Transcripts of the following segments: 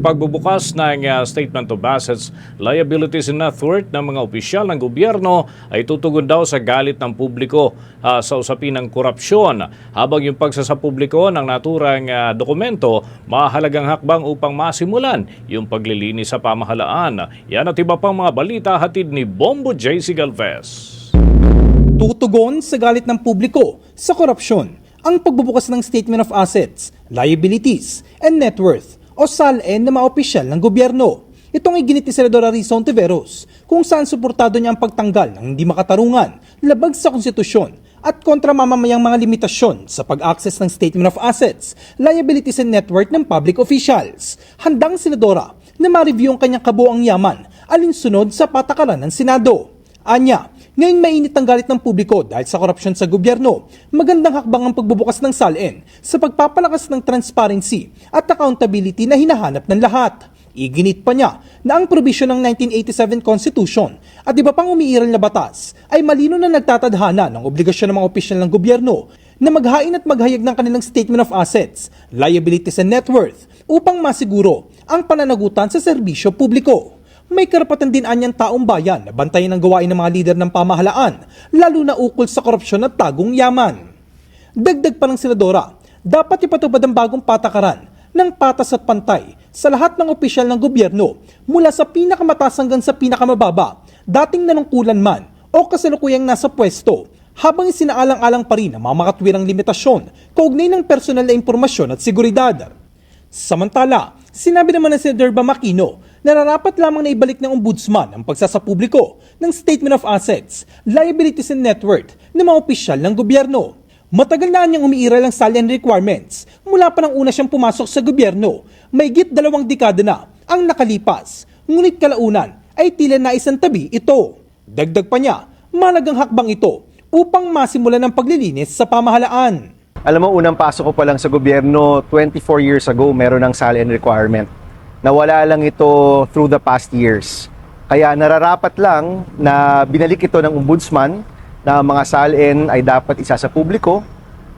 Pagbubukas ng uh, Statement of Assets, Liabilities and Net Worth ng mga opisyal ng gobyerno ay tutugon daw sa galit ng publiko uh, sa usapin ng korupsyon. Habang yung pagsasapubliko ng naturang uh, dokumento, mahalagang hakbang upang masimulan yung paglilinis sa pamahalaan. Yan at iba pang mga balita hatid ni Bombo JC Galvez. Tutugon sa galit ng publiko sa korupsyon ang pagbubukas ng Statement of Assets, Liabilities, and Net Worth o SALN ng mga opisyal ng gobyerno. Itong iginit ni Senador Arisa Ontiveros kung saan suportado niya ang pagtanggal ng hindi makatarungan, labag sa konstitusyon at kontra mamamayang mga limitasyon sa pag-access ng Statement of Assets, Liabilities and Net Worth ng public officials. Handang Senadora na ma-review ang kanyang kabuang yaman alinsunod sa patakaran ng Senado. Anya, ngayong mainit ang galit ng publiko dahil sa korupsyon sa gobyerno, magandang hakbang ang pagbubukas ng SALN sa pagpapalakas ng transparency at accountability na hinahanap ng lahat. Iginit pa niya na ang probisyon ng 1987 Constitution at iba pang umiiral na batas ay malino na nagtatadhana ng obligasyon ng mga opisyal ng gobyerno na maghain at maghayag ng kanilang Statement of Assets, Liabilities and Net Worth upang masiguro ang pananagutan sa serbisyo publiko may karapatan din anyang taong bayan na bantayan ang gawain ng mga lider ng pamahalaan, lalo na ukol sa korupsyon at tagong yaman. Dagdag pa ng senadora, dapat ipatubad ang bagong patakaran ng patas at pantay sa lahat ng opisyal ng gobyerno mula sa pinakamataas hanggang sa pinakamababa, dating nanungkulan man o kasalukuyang nasa pwesto, habang isinaalang-alang pa rin ang mga makatwirang limitasyon kaugnay ng personal na impormasyon at seguridad. Samantala, sinabi naman ng Senator Bamakino na narapat lamang na ibalik ng ombudsman ang pagsasapubliko ng Statement of Assets, Liabilities and Net Worth ng mga opisyal ng gobyerno. Matagal na niyang umiiral ang salary requirements mula pa nang una siyang pumasok sa gobyerno. May git dalawang dekada na ang nakalipas, ngunit kalaunan ay tila na isang tabi ito. Dagdag pa niya, malagang hakbang ito upang masimulan ang paglilinis sa pamahalaan. Alam mo, unang pasok ko pa lang sa gobyerno, 24 years ago, meron ng SALN requirement. Nawala lang ito through the past years. Kaya nararapat lang na binalik ito ng ombudsman na mga SALN ay dapat isa sa publiko.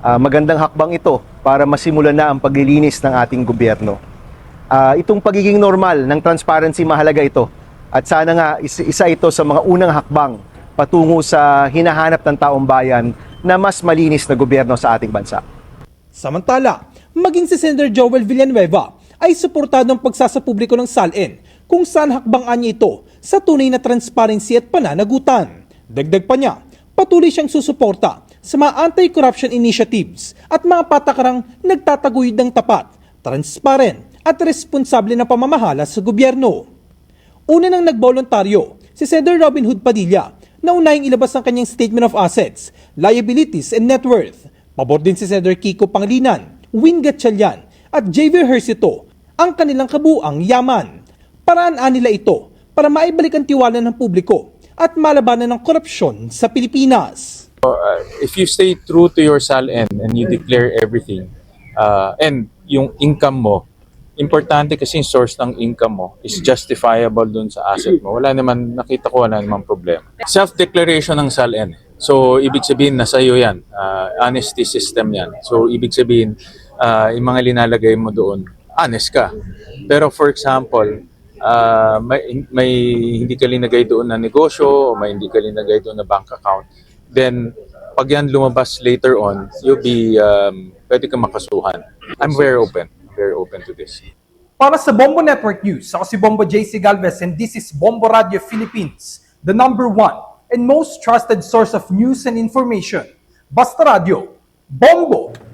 Ah, magandang hakbang ito para masimulan na ang paglilinis ng ating gobyerno. Ah, itong pagiging normal ng transparency mahalaga ito. At sana nga is- isa ito sa mga unang hakbang patungo sa hinahanap ng taong bayan na mas malinis na gobyerno sa ating bansa. Samantala, maging si Senator Joel Villanueva ay suportado ng pagsasapubliko ng SALN kung saan hakbangan niya ito sa tunay na transparency at pananagutan. Dagdag pa niya, patuloy siyang susuporta sa mga anti-corruption initiatives at mga patakarang nagtataguyod ng tapat, transparent at responsable na pamamahala sa gobyerno. Una nang nagboluntaryo, si Senator Robin Hood Padilla na unahing ilabas ang kanyang Statement of Assets, Liabilities and Net Worth. Pabor din si Senator Kiko Pangilinan, Win Gatchalian at JV Hersito ang kanilang kabuang yaman. Paraan nila ito para maibalik ang tiwala ng publiko at malabanan ng korupsyon sa Pilipinas. if you stay true to your SALN and you declare everything, uh, and yung income mo, importante kasi yung source ng income mo is justifiable dun sa asset mo. Wala naman, nakita ko wala naman problema. Self-declaration ng SALN. So, ibig sabihin, nasa iyo yan. Uh, honesty system yan. So, ibig sabihin, uh, yung mga linalagay mo doon, honest ka. Pero for example, uh, may, may hindi ka linagay doon na negosyo o may hindi ka linagay doon na bank account, then pag yan lumabas later on, you'll be, um, pwede ka makasuhan. I'm very open, very open to this. Para sa Bombo Network News, ako si Bombo JC Galvez and this is Bombo Radio Philippines, the number one and most trusted source of news and information. Basta Radio, Bombo!